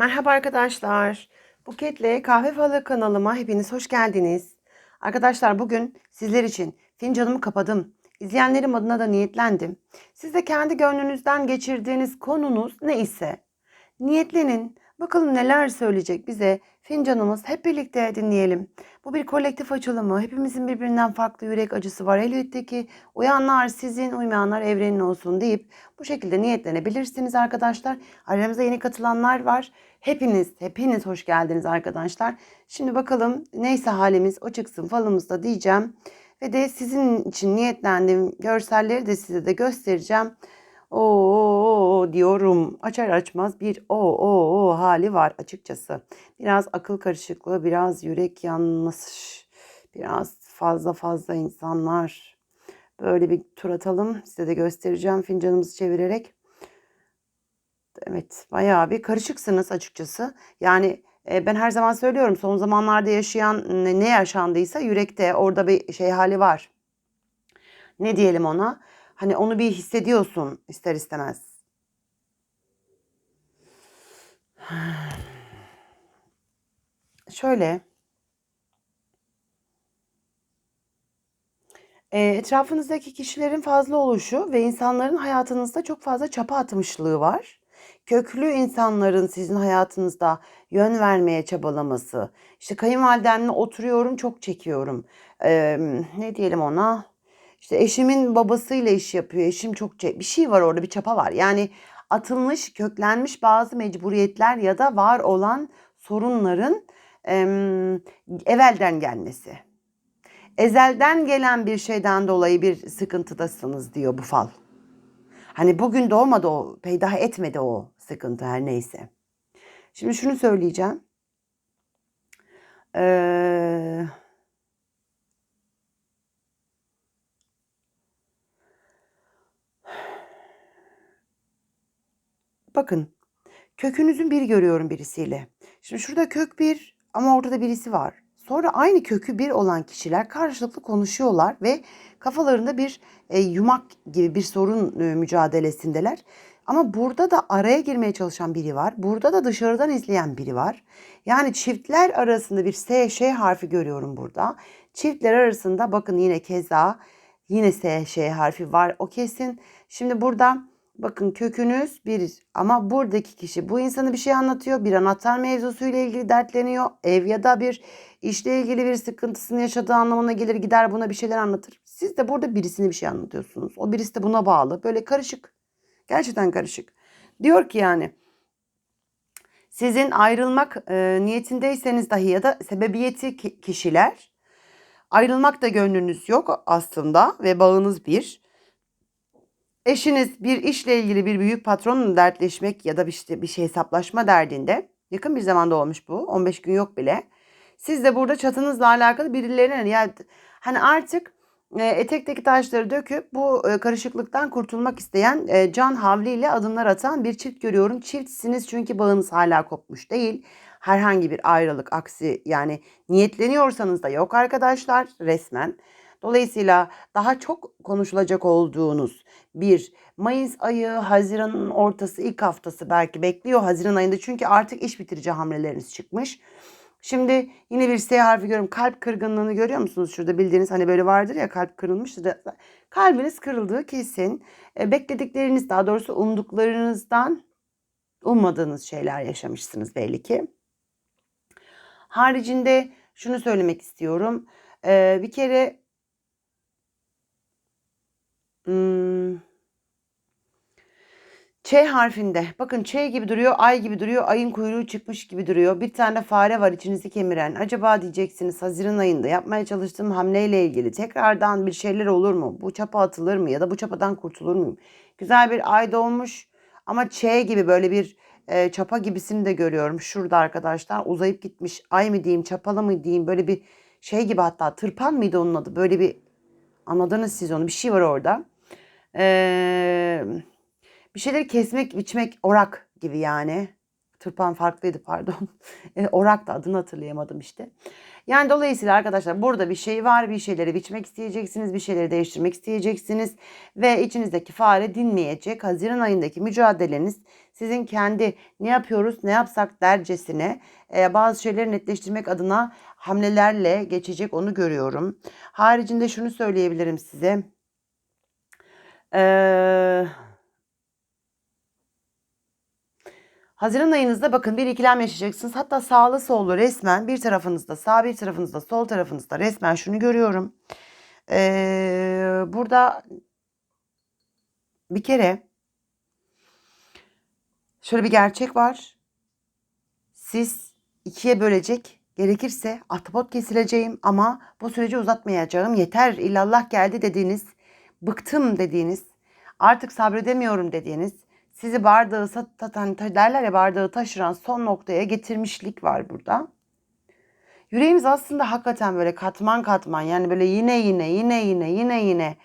Merhaba arkadaşlar. Buket'le Kahve Falı kanalıma hepiniz hoş geldiniz. Arkadaşlar bugün sizler için fincanımı kapadım. İzleyenlerim adına da niyetlendim. Siz de kendi gönlünüzden geçirdiğiniz konunuz ne ise niyetlenin. Bakalım neler söyleyecek bize fincanımız hep birlikte dinleyelim. Bu bir kolektif açılımı. Hepimizin birbirinden farklı yürek acısı var. Elbette ki uyanlar sizin, uymayanlar evrenin olsun deyip bu şekilde niyetlenebilirsiniz arkadaşlar. Aramıza yeni katılanlar var. Hepiniz, hepiniz hoş geldiniz arkadaşlar. Şimdi bakalım neyse halimiz o çıksın falımızda diyeceğim. Ve de sizin için niyetlendiğim görselleri de size de göstereceğim. Oo diyorum. Açar açmaz bir o o o hali var açıkçası. Biraz akıl karışıklığı, biraz yürek yanmış, biraz fazla fazla insanlar. Böyle bir tur atalım. Size de göstereceğim fincanımızı çevirerek. Evet, bayağı bir karışıksınız açıkçası. Yani e, ben her zaman söylüyorum son zamanlarda yaşayan ne yaşandıysa yürekte orada bir şey hali var. Ne diyelim ona? Hani onu bir hissediyorsun ister istemez. Şöyle. e, etrafınızdaki kişilerin fazla oluşu ve insanların hayatınızda çok fazla çapa atmışlığı var. Köklü insanların sizin hayatınızda yön vermeye çabalaması. İşte kayınvalidemle oturuyorum çok çekiyorum. Ee, ne diyelim ona? İşte eşimin babasıyla iş yapıyor. Eşim çok bir şey var orada bir çapa var. Yani atılmış, köklenmiş bazı mecburiyetler ya da var olan sorunların em, evvelden gelmesi. Ezelden gelen bir şeyden dolayı bir sıkıntıdasınız diyor bu fal. Hani bugün doğmadı o, peydah etmedi o sıkıntı her neyse. Şimdi şunu söyleyeceğim. Ee, bakın kökünüzün bir görüyorum birisiyle. Şimdi şurada kök bir ama ortada birisi var. Sonra aynı kökü bir olan kişiler karşılıklı konuşuyorlar ve kafalarında bir e, yumak gibi bir sorun e, mücadelesindeler. Ama burada da araya girmeye çalışan biri var. Burada da dışarıdan izleyen biri var. Yani çiftler arasında bir S, Ş harfi görüyorum burada. Çiftler arasında bakın yine keza yine S, Ş harfi var. O kesin. Şimdi burada bakın kökünüz bir ama buradaki kişi bu insana bir şey anlatıyor. Bir anahtar mevzusuyla ilgili dertleniyor. Ev ya da bir işle ilgili bir sıkıntısını yaşadığı anlamına gelir gider buna bir şeyler anlatır. Siz de burada birisine bir şey anlatıyorsunuz. O birisi de buna bağlı. Böyle karışık. Gerçekten karışık. Diyor ki yani sizin ayrılmak e, niyetindeyseniz dahi ya da sebebiyeti ki- kişiler ayrılmak da gönlünüz yok aslında ve bağınız bir. Eşiniz bir işle ilgili bir büyük patronla dertleşmek ya da bir, işte bir şey hesaplaşma derdinde yakın bir zamanda olmuş bu 15 gün yok bile. Siz de burada çatınızla alakalı birilerine yani hani artık e, etekteki taşları döküp bu e, karışıklıktan kurtulmak isteyen e, can havliyle adımlar atan bir çift görüyorum. Çiftsiniz çünkü bağınız hala kopmuş değil. Herhangi bir ayrılık aksi yani niyetleniyorsanız da yok arkadaşlar resmen. Dolayısıyla daha çok konuşulacak olduğunuz bir Mayıs ayı, Haziran'ın ortası, ilk haftası belki bekliyor Haziran ayında çünkü artık iş bitirici hamleleriniz çıkmış. Şimdi yine bir S harfi görüyorum. Kalp kırgınlığını görüyor musunuz? Şurada bildiğiniz hani böyle vardır ya kalp kırılmıştır. Kalbiniz kırıldığı kesin. E, bekledikleriniz daha doğrusu umduklarınızdan ummadığınız şeyler yaşamışsınız belli ki. Haricinde şunu söylemek istiyorum. E, bir kere Ç harfinde. Bakın Ç gibi duruyor, ay gibi duruyor, ayın kuyruğu çıkmış gibi duruyor. Bir tane fare var içinizi kemiren. Acaba diyeceksiniz Haziran ayında yapmaya çalıştığım hamleyle ilgili tekrardan bir şeyler olur mu? Bu çapa atılır mı ya da bu çapadan kurtulur muyum? Güzel bir ay doğmuş ama Ç gibi böyle bir e, çapa gibisini de görüyorum. Şurada arkadaşlar uzayıp gitmiş ay mı diyeyim, çapalı mı diyeyim böyle bir şey gibi hatta tırpan mıydı onun adı? Böyle bir anladınız siz onu bir şey var orada. Eee bir şeyleri kesmek, biçmek, orak gibi yani. tırpan farklıydı pardon. E, Orak da adını hatırlayamadım işte. Yani dolayısıyla arkadaşlar burada bir şey var. Bir şeyleri biçmek isteyeceksiniz. Bir şeyleri değiştirmek isteyeceksiniz. Ve içinizdeki fare dinmeyecek. Haziran ayındaki mücadeleniz sizin kendi ne yapıyoruz ne yapsak dercesine e, bazı şeyleri netleştirmek adına hamlelerle geçecek onu görüyorum. Haricinde şunu söyleyebilirim size. Eee... Haziran ayınızda bakın bir ikilem yaşayacaksınız. Hatta sağlı sollu resmen bir tarafınızda sağ bir tarafınızda sol tarafınızda resmen şunu görüyorum. Ee, burada bir kere şöyle bir gerçek var. Siz ikiye bölecek gerekirse ahtapot kesileceğim ama bu süreci uzatmayacağım. Yeter illallah geldi dediğiniz, bıktım dediğiniz, artık sabredemiyorum dediğiniz sizi bardağı satan derler ya bardağı taşıran son noktaya getirmişlik var burada. Yüreğimiz aslında hakikaten böyle katman katman yani böyle yine yine yine yine yine yine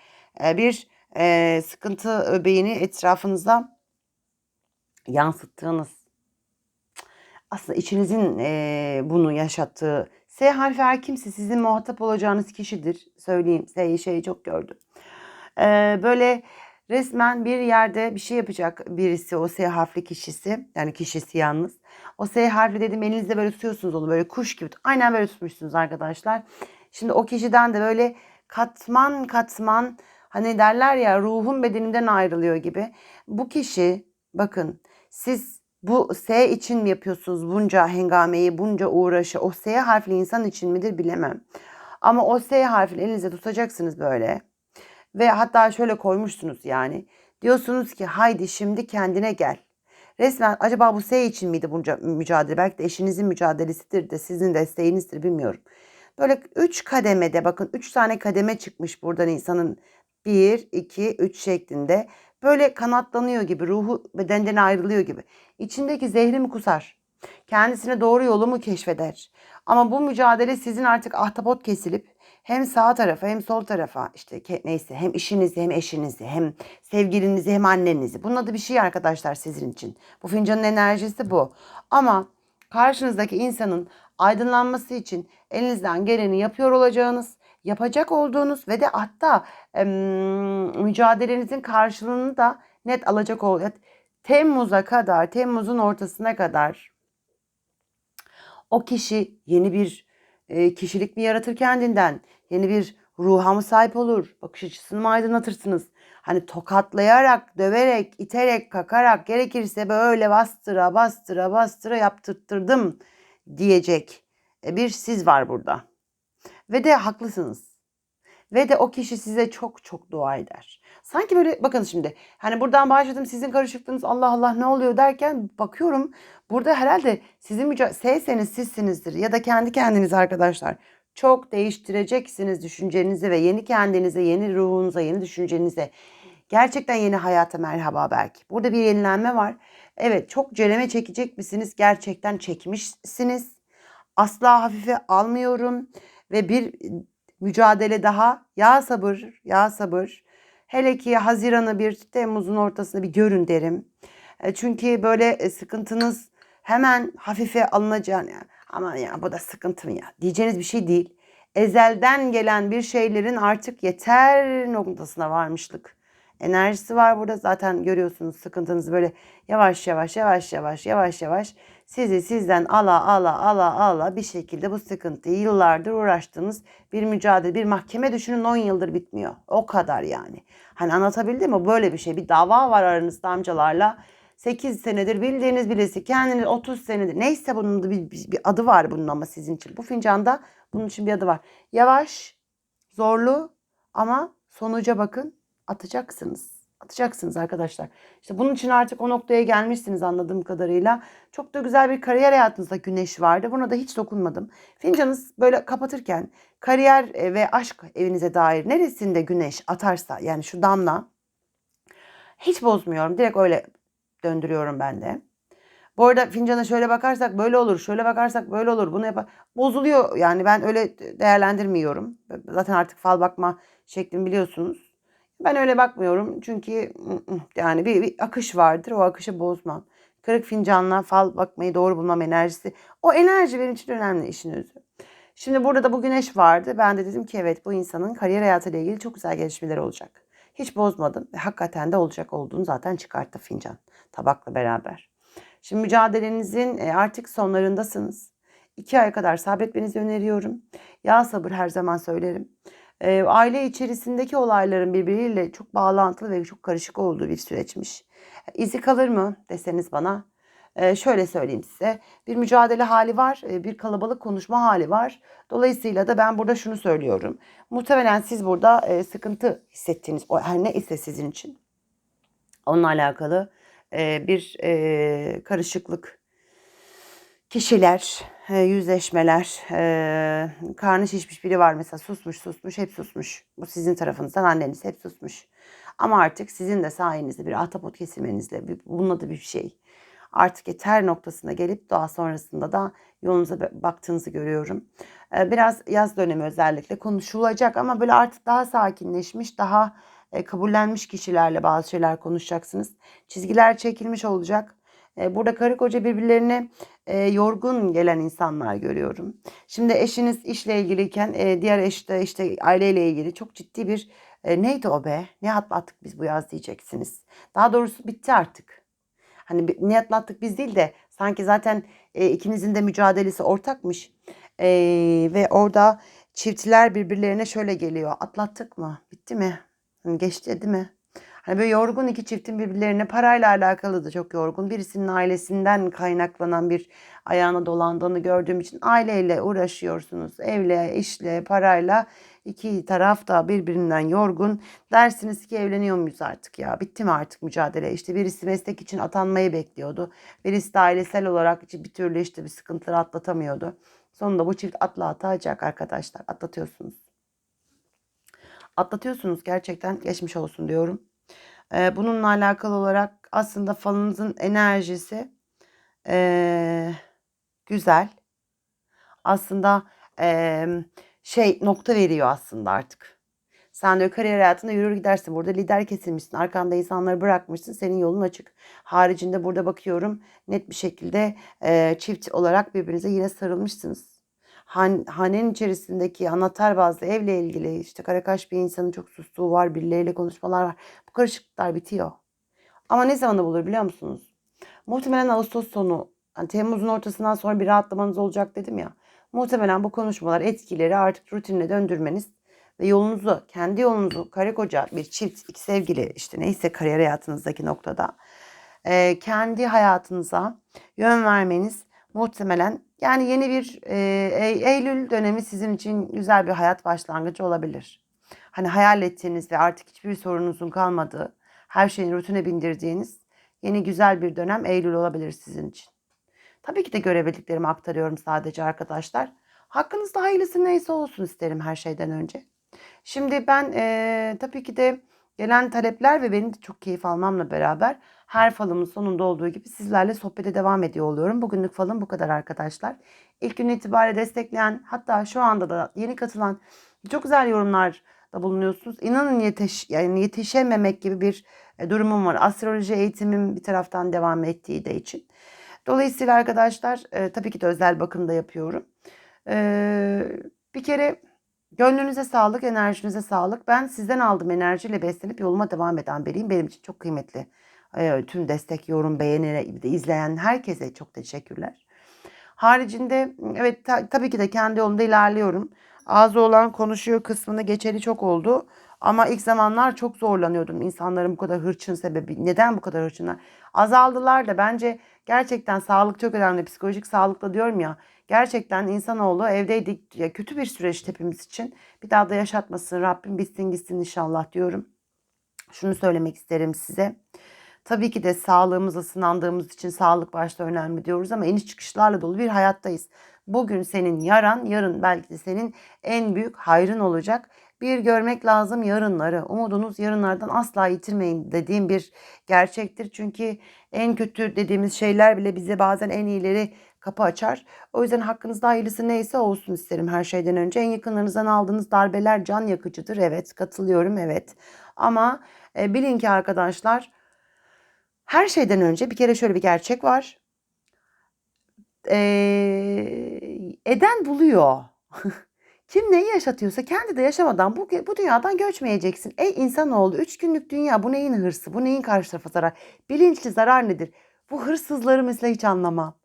e, bir e, sıkıntı öbeğini etrafınıza yansıttığınız aslında içinizin e, bunu yaşattığı S harfi her kimse sizin muhatap olacağınız kişidir. Söyleyeyim S şeyi çok gördüm. E, böyle Resmen bir yerde bir şey yapacak birisi o S harfli kişisi. Yani kişisi yalnız. O S harfi dedim elinizde böyle tutuyorsunuz onu böyle kuş gibi. Aynen böyle tutmuşsunuz arkadaşlar. Şimdi o kişiden de böyle katman katman hani derler ya ruhum bedenimden ayrılıyor gibi. Bu kişi bakın siz bu S için mi yapıyorsunuz bunca hengameyi, bunca uğraşı? O S harfli insan için midir bilemem. Ama o S harfini elinize tutacaksınız böyle. Ve hatta şöyle koymuşsunuz yani. Diyorsunuz ki haydi şimdi kendine gel. Resmen acaba bu S için miydi bu mücadele? Belki de eşinizin mücadelesidir de sizin desteğinizdir bilmiyorum. Böyle üç kademede bakın üç tane kademe çıkmış buradan insanın bir, iki, üç şeklinde. Böyle kanatlanıyor gibi ruhu bedenden ayrılıyor gibi. İçindeki zehri mi kusar? Kendisine doğru yolu mu keşfeder? Ama bu mücadele sizin artık ahtapot kesilip hem sağ tarafa hem sol tarafa işte neyse hem işinizi hem eşinizi hem sevgilinizi hem annenizi. Bunun adı bir şey arkadaşlar sizin için. Bu fincanın enerjisi bu. Ama karşınızdaki insanın aydınlanması için elinizden geleni yapıyor olacağınız, yapacak olduğunuz ve de hatta e, mücadelenizin karşılığını da net alacak ol. Temmuz'a kadar, Temmuz'un ortasına kadar o kişi yeni bir e, kişilik mi yaratır kendinden? Yeni bir ruha mı sahip olur? Bakış açısını mı aydınlatırsınız? Hani tokatlayarak, döverek, iterek, kakarak gerekirse böyle bastıra bastıra bastıra yaptırttırdım diyecek e, bir siz var burada. Ve de haklısınız. Ve de o kişi size çok çok dua eder. Sanki böyle bakın şimdi hani buradan başladım sizin karışıklığınız Allah Allah ne oluyor derken bakıyorum burada herhalde sizin mücadeleseniz sizsinizdir ya da kendi kendiniz arkadaşlar çok değiştireceksiniz düşüncenizi ve yeni kendinize, yeni ruhunuza, yeni düşüncenize. Gerçekten yeni hayata merhaba belki. Burada bir yenilenme var. Evet çok cereme çekecek misiniz? Gerçekten çekmişsiniz. Asla hafife almıyorum. Ve bir mücadele daha. Ya sabır, ya sabır. Hele ki Haziran'ı bir Temmuz'un ortasında bir görün derim. E, çünkü böyle e, sıkıntınız hemen hafife alınacağını yani aman ya bu da sıkıntım ya diyeceğiniz bir şey değil. Ezelden gelen bir şeylerin artık yeter noktasına varmışlık. Enerjisi var burada zaten görüyorsunuz sıkıntınız böyle yavaş yavaş yavaş yavaş yavaş yavaş sizi sizden ala ala ala ala bir şekilde bu sıkıntıyı yıllardır uğraştığınız bir mücadele bir mahkeme düşünün 10 yıldır bitmiyor. O kadar yani. Hani anlatabildim mi? Böyle bir şey bir dava var aranızda amcalarla 8 senedir bildiğiniz birisi kendiniz 30 senedir neyse bunun da bir, bir, bir adı var bunun ama sizin için. Bu fincanda bunun için bir adı var. Yavaş, zorlu ama sonuca bakın atacaksınız. Atacaksınız arkadaşlar. İşte bunun için artık o noktaya gelmişsiniz anladığım kadarıyla. Çok da güzel bir kariyer hayatınızda güneş vardı. Buna da hiç dokunmadım. Fincanınız böyle kapatırken kariyer e, ve aşk evinize dair neresinde güneş atarsa yani şu damla hiç bozmuyorum. Direkt öyle döndürüyorum ben de. Bu arada fincana şöyle bakarsak böyle olur, şöyle bakarsak böyle olur. Bunu yapar. Bozuluyor yani ben öyle değerlendirmiyorum. Zaten artık fal bakma şeklimi biliyorsunuz. Ben öyle bakmıyorum çünkü yani bir, bir akış vardır. O akışı bozmam. Kırık fincanla fal bakmayı doğru bulmam enerjisi. O enerji benim için önemli işin özü. Şimdi burada da bu güneş vardı. Ben de dedim ki evet bu insanın kariyer hayatıyla ilgili çok güzel gelişmeler olacak. Hiç bozmadım ve hakikaten de olacak olduğunu zaten çıkarttı fincan tabakla beraber. Şimdi mücadelenizin e, artık sonlarındasınız. İki ay kadar sabretmenizi öneriyorum. Ya sabır her zaman söylerim. E, aile içerisindeki olayların birbiriyle çok bağlantılı ve çok karışık olduğu bir süreçmiş. İzi kalır mı deseniz bana ee, şöyle söyleyeyim size. Bir mücadele hali var, e, bir kalabalık konuşma hali var. Dolayısıyla da ben burada şunu söylüyorum. Muhtemelen siz burada e, sıkıntı hissettiğiniz, o her ne ise sizin için onunla alakalı e, bir karışıklık, kişiler, yüzleşmeler, e, karnı şişmiş biri var mesela susmuş susmuş hep susmuş. Bu sizin tarafınızdan anneniz hep susmuş. Ama artık sizin de sayenizde bir ahtapot kesilmenizle bununla da bir şey artık yeter noktasına gelip daha sonrasında da yolunuza baktığınızı görüyorum. Ee, biraz yaz dönemi özellikle konuşulacak ama böyle artık daha sakinleşmiş, daha e, kabullenmiş kişilerle bazı şeyler konuşacaksınız. Çizgiler çekilmiş olacak. E, burada karı koca birbirlerine e, yorgun gelen insanlar görüyorum. Şimdi eşiniz işle ilgiliyken diğer eş de işte aileyle ilgili çok ciddi bir neydi o be? Ne atlattık biz bu yaz diyeceksiniz. Daha doğrusu bitti artık. Hani ne atlattık biz değil de sanki zaten e, ikinizin de mücadelesi ortakmış. E, ve orada çiftler birbirlerine şöyle geliyor. Atlattık mı? Bitti mi? Hani geçti değil mi? Hani böyle yorgun iki çiftin birbirlerine parayla alakalı da çok yorgun. Birisinin ailesinden kaynaklanan bir ayağına dolandığını gördüğüm için aileyle uğraşıyorsunuz. Evle, işle, parayla iki taraf da birbirinden yorgun. Dersiniz ki evleniyor muyuz artık ya? Bitti mi artık mücadele? İşte birisi meslek için atanmayı bekliyordu. Birisi de ailesel olarak bir türlü işte bir sıkıntıları atlatamıyordu. Sonunda bu çift atla atacak arkadaşlar. Atlatıyorsunuz. Atlatıyorsunuz gerçekten geçmiş olsun diyorum. Bununla alakalı olarak aslında falınızın enerjisi ee, güzel. Aslında ee, şey nokta veriyor aslında artık. Sen de kariyer hayatında yürür gidersin. Burada lider kesilmişsin. Arkanda insanları bırakmışsın. Senin yolun açık. Haricinde burada bakıyorum net bir şekilde e, çift olarak birbirinize yine sarılmışsınız. Han, hanenin içerisindeki anahtar bazlı evle ilgili işte karakaş bir insanın çok sustuğu var. Birileriyle konuşmalar var. Bu karışıklıklar bitiyor. Ama ne zamanı bulur biliyor musunuz? Muhtemelen Ağustos sonu, yani Temmuz'un ortasından sonra bir rahatlamanız olacak dedim ya. Muhtemelen bu konuşmalar etkileri artık rutinine döndürmeniz ve yolunuzu, kendi yolunuzu karı koca bir çift, iki sevgili işte neyse kariyer hayatınızdaki noktada kendi hayatınıza yön vermeniz muhtemelen yani yeni bir e, Eylül dönemi sizin için güzel bir hayat başlangıcı olabilir. Hani hayal ettiğiniz ve artık hiçbir sorununuzun kalmadığı, her şeyin rutine bindirdiğiniz yeni güzel bir dönem Eylül olabilir sizin için. Tabii ki de görebildiklerimi aktarıyorum sadece arkadaşlar. Hakkınızda hayırlısı neyse olsun isterim her şeyden önce. Şimdi ben e, tabii ki de gelen talepler ve benim de çok keyif almamla beraber her falımın sonunda olduğu gibi sizlerle sohbete devam ediyor oluyorum. Bugünlük falım bu kadar arkadaşlar. İlk gün itibariyle destekleyen hatta şu anda da yeni katılan çok güzel yorumlar da bulunuyorsunuz. İnanın yetiş, yani yetişememek gibi bir e, durumum var. Astroloji eğitimim bir taraftan devam ettiği de için. Dolayısıyla arkadaşlar e, tabii ki de özel bakım da yapıyorum. E, bir kere gönlünüze sağlık, enerjinize sağlık. Ben sizden aldığım enerjiyle beslenip yoluma devam eden biriyim. Benim için çok kıymetli. E, tüm destek, yorum, beğeni, izleyen herkese çok teşekkürler. Haricinde evet ta, tabii ki de kendi yolumda ilerliyorum. Ağzı olan konuşuyor kısmını geçeli çok oldu. Ama ilk zamanlar çok zorlanıyordum. İnsanların bu kadar hırçın sebebi. Neden bu kadar hırçınlar? Azaldılar da bence gerçekten sağlık çok önemli. Psikolojik sağlıkla diyorum ya. Gerçekten insanoğlu evdeydik. Ya kötü bir süreç hepimiz için. Bir daha da yaşatmasın. Rabbim bitsin gitsin inşallah diyorum. Şunu söylemek isterim size. Tabii ki de sağlığımıza sınandığımız için sağlık başta önemli diyoruz ama iniş çıkışlarla dolu bir hayattayız. Bugün senin yaran, yarın belki de senin en büyük hayrın olacak. Bir görmek lazım yarınları. Umudunuz yarınlardan asla yitirmeyin dediğim bir gerçektir. Çünkü en kötü dediğimiz şeyler bile bize bazen en iyileri kapı açar. O yüzden hakkınızda hayırlısı neyse olsun isterim her şeyden önce. En yakınlarınızdan aldığınız darbeler can yakıcıdır. Evet katılıyorum evet. Ama e, bilin ki arkadaşlar Her şeyden önce bir kere şöyle bir gerçek var. Eee, eden buluyor. Kim neyi yaşatıyorsa kendi de yaşamadan bu, bu dünyadan göçmeyeceksin. Ey insanoğlu üç günlük dünya bu neyin hırsı? Bu neyin karşı tarafa zarar? Bilinçli zarar nedir? Bu hırsızları mesela hiç anlamam.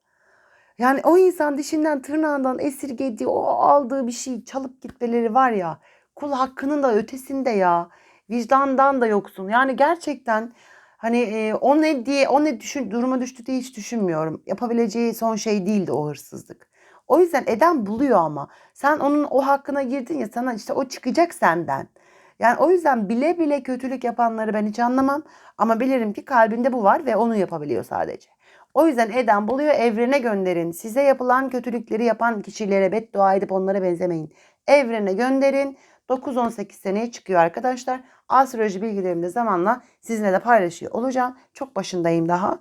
Yani o insan dişinden tırnağından esirgediği o aldığı bir şey çalıp gitmeleri var ya. Kul hakkının da ötesinde ya. Vicdandan da yoksun. Yani gerçekten hani e, o ne diye o ne düşün, duruma düştü diye hiç düşünmüyorum. Yapabileceği son şey değildi o hırsızlık. O yüzden eden buluyor ama. Sen onun o hakkına girdin ya sana işte o çıkacak senden. Yani o yüzden bile bile kötülük yapanları ben hiç anlamam. Ama bilirim ki kalbinde bu var ve onu yapabiliyor sadece. O yüzden eden buluyor evrene gönderin. Size yapılan kötülükleri yapan kişilere beddua edip onlara benzemeyin. Evrene gönderin. 9-18 seneye çıkıyor arkadaşlar. Astroloji bilgilerimi de zamanla sizinle de paylaşıyor olacağım. Çok başındayım daha.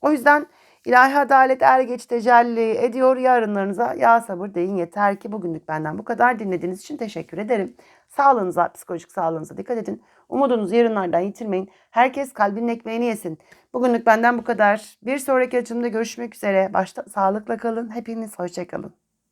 O yüzden ilahi adalet er geç tecelli ediyor yarınlarınıza. Ya sabır deyin yeter ki bugünlük benden bu kadar. Dinlediğiniz için teşekkür ederim. Sağlığınıza, psikolojik sağlığınıza dikkat edin. Umudunuzu yarınlardan yitirmeyin. Herkes kalbinin ekmeğini yesin. Bugünlük benden bu kadar. Bir sonraki açımda görüşmek üzere. Başta sağlıkla kalın. Hepiniz hoşçakalın.